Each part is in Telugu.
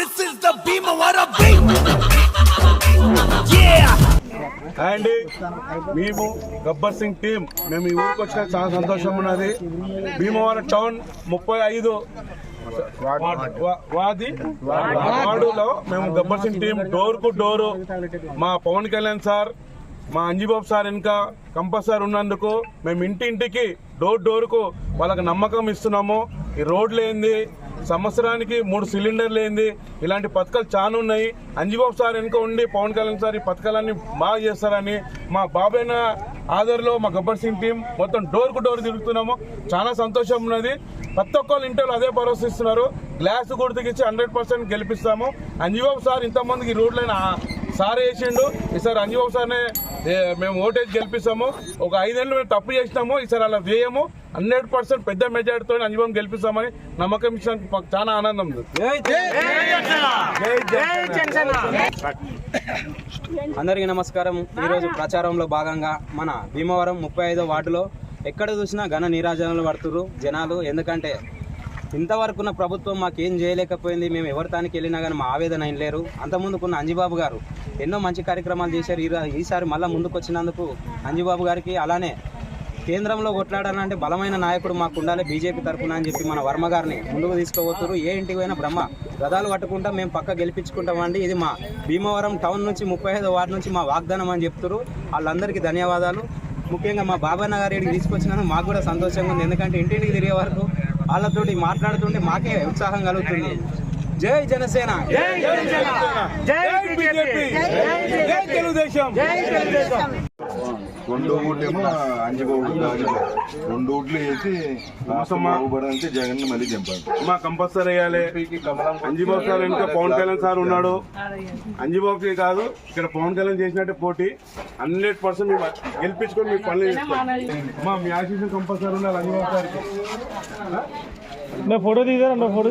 This is the Bhimavara beat. Yeah. And. మేము గబ్బర్ సింగ్ టీం మేము ఈ ఊరికి వచ్చిన చాలా సంతోషం ఉన్నది. భీమవరం టౌన్ ముప్పై ఐదు వాది. వార్డులో మేము గబ్బర్ సింగ్ టీం డోర్కు డోరు. మా పవన్ కళ్యాణ్ సార్ మా అంజీబాబు సార్ ఇంకా కంపల్సరీ ఉన్నందుకు మేము ఇంటి ఇంటికి డోర్ డోర్కు వాళ్ళకి నమ్మకం ఇస్తున్నాము. ఈ రోడ్లు ఏంది? సంవత్సరానికి మూడు సిలిండర్లు ఏంది? ఇలాంటి పథకాలు చాలా ఉన్నాయి. అంజిబాబు సార్ వెనుక ఉండి పవన్ కళ్యాణ్ సార్ ఈ పథకాలన్నీ బాగా చేస్తారని మా బాబైన ఆధార్లో మా గబ్బర్ సింగ్ టీం మొత్తం డోర్కు డోర్ తిరుగుతున్నాము. చాలా సంతోషం ఉన్నది. ప్రతి ఒక్కళ్ళు ఇంటర్లో అదే భరోసా ఇస్తున్నారు. గ్లాస్ గుర్తుకిచ్చి హండ్రెడ్ పర్సెంట్ గెలిపిస్తాము. అంజిబాబు సార్ ఇంతమందికి రోడ్లైన సార్ వేసిండు ఈసారి అంజిబాబు సార్నే మేము ఓటేజ్ గెలిపిస్తాము. ఒక ఐదేళ్ళు మేము తప్పు చేసినాము. ఈసారి అలా చేయము హండ్రెడ్ పర్సెంట్ పెద్ద మెజార్టీతో అంజిబాబు గెలిపిస్తామని నమ్మకం ఇచ్చినందుకు మాకు చాలా ఆనందం ఉంది. అందరికీ నమస్కారం. ఈరోజు ప్రచారంలో భాగంగా మన భీమవరం ముప్పై ఐదో వార్డులో ఎక్కడ చూసినా ఘన నీరాజనాలు పడుతున్నారు జనాలు. ఎందుకంటే ఇంతవరకు ఉన్న ప్రభుత్వం మాకేం చేయలేకపోయింది మేము ఎవరితానికి వెళ్ళినా కానీ మా ఆవేదన ఏం లేరు. అంతకుముందుకున్న అంజిబాబు గారు ఎన్నో మంచి కార్యక్రమాలు చేశారు. ఈ- ఈసారి మళ్ళీ ముందుకు వచ్చినందుకు అంజిబాబు గారికి అలానే కేంద్రంలో కొట్లాడాలంటే బలమైన నాయకుడు మాకు ఉండాలి బీజేపీ తరఫున అని చెప్పి మన వర్మ గారిని ముందుకు తీసుకుపోతున్నారు. ఏ ఇంటికి పోయినా బ్రహ్మ రథాలు పట్టుకుంటా మేము పక్క గెలిపించుకుంటామండి. ఇది మా భీమవరం టౌన్ నుంచి ముప్పై ఐదో వార్డు నుంచి మా వాగ్దానం అని చెప్తున్నారు. వాళ్ళందరికీ ధన్యవాదాలు. ముఖ్యంగా మా బాబాయ్ నగర్ తీసుకొచ్చినందుకు తీసుకొచ్చినాను మాకు కూడా సంతోషంగా ఉంది. ఎందుకంటే ఇంటింటికి తిరిగే వరకు వాళ్ళతోటి మాట్లాడుతుంటే మాకే ఉత్సాహం కలుగుతుంది. జై జనసేన. జై బీజేపీ. జై తెలుగుదేశం. రెండు ఓట్లేమో అంజిబాబు రెండు ఓట్లు వేసి రాష్ట్రం బాగుపడాలంటే జగన్ మళ్ళీ చంపాలి మా కంపల్సరీ వేయాలి. అంజిబాబు సార్ వెనుక పవన్ కళ్యాణ్ సార్ ఉన్నాడు. అంజిబాబుకి కాదు ఇక్కడ పవన్ కళ్యాణ్ చేసినట్టే పోటీ. హండ్రెడ్ పర్సెంట్ గెలిపించుకొని మీకు పనులు చేసుకోండి. మా మీ ఆశీస్సు కంపల్సరీ ఉండాలి అంజిబాబు సార్కి. ఫోటో తీసారా? ఫోటో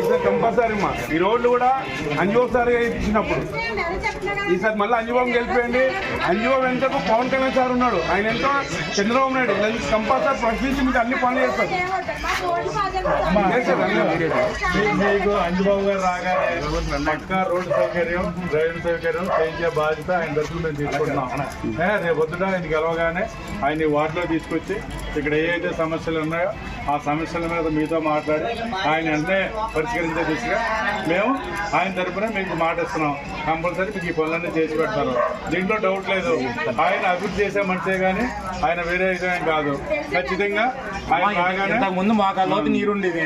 తీసుకో కంపల్సరీ మా. ఈ రోడ్లు కూడా అంజుబాబు సార్ ఇచ్చినప్పుడు. ఈసారి మళ్ళీ అంజుబాబు గెలిపోయింది అంజుబాబు వెంటకు పవన్ కళ్యాణ్ సార్ ఉన్నాడు. ఆయన ఎంతో చంద్రబాబు నాయుడు. కంపల్సరీ ప్రశ్నించి మీకు అన్ని పనులు చేస్తారు. మీకు అంజుబాబు గారు రాగానే పక్కా రోడ్డు సౌకర్యం రైలు సౌకర్యం చేయించే బాధ్యత ఆయన దర్శనం మేము తీసుకుంటున్నాం. రేపు పొద్దున ఆయన గెలవగానే ఆయన వార్డులో తీసుకొచ్చి ఇక్కడ ఏ అయితే సమస్యలు ఉన్నాయో ఆ సమస్యల మీద మీతో మాట్లాడి ఆయన వెంటనే పరిష్కరించే దిశగా మేము ఆయన తరపున మీకు మాట ఇస్తున్నాం. కంపల్సరీ మీకు ఈ పనులన్నీ చేసి పెడతారు. దీంట్లో డౌట్ లేదు. ఆయన అభివృద్ధి చేసే మనిషే కానీ ఆయన వేరే విధంగా కాదు. ఖచ్చితంగా ముందు మాకు ఆ లోతు నీరు ఉండేది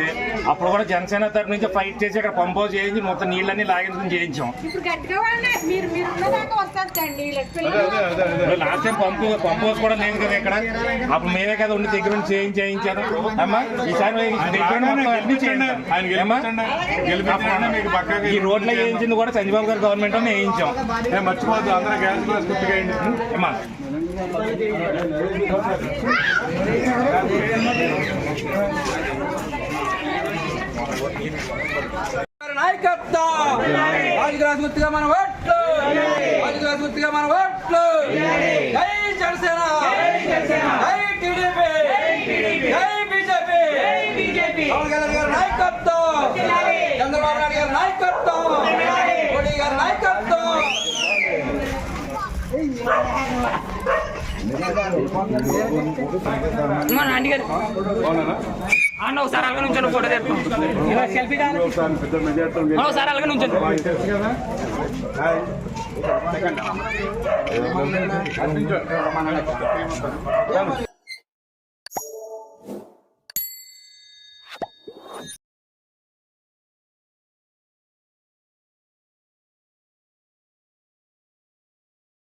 అప్పుడు కూడా జనసేన తరపు నుంచి ఫైట్ చేసి అక్కడ పంపోజ్ చేయించి మొత్తం నీళ్ళన్నీ లాగించుకుని చేయించాం. ఇప్పుడు గట్టిగా వాడినా మీరు మీరు ఉన్నదాకా వస్తుంది నీళ్ళకి అదే అదే అదే అదే. లాస్ట్ టైం పంపు పంపోజ్ కూడా లేదు కదా ఇక్కడ. అప్పుడు మేమే కదా ఉండి దగ్గర నుంచి చేయించి చేయించారు అమ్మా ఈసారి ఈ రోడ్లు వేయించింది కూడా చంద్రబాబు గారి గవర్నమెంట్ వేయించాం. ఏ, మర్చిపోవద్దు అందరూ గ్యాస్ గ్లాస్ గుర్తుకేయండి ఏమ్మా? నాయకత్వం. రాజుగ్రాస్ గుర్తుగా మన ఓట్లు. రాజుగ్రాస్ గుర్తుగా మన ఓట్లు. జై జనసేన జై టీడీపీ జై బీజేపీ పవన్ కళ్యాణ్ గారి నాయకత్వం చంద్రబాబు నాయుడు గారి నాయకత్వం మోడీ గారి నాయకత్వం అవునా అన్న ఒకసారి అలాగే నుంచొని ఫోటో తెస్తాం సెల్ఫీ కానీ ఒకసారి అలాగే నుంచొని సెకండ్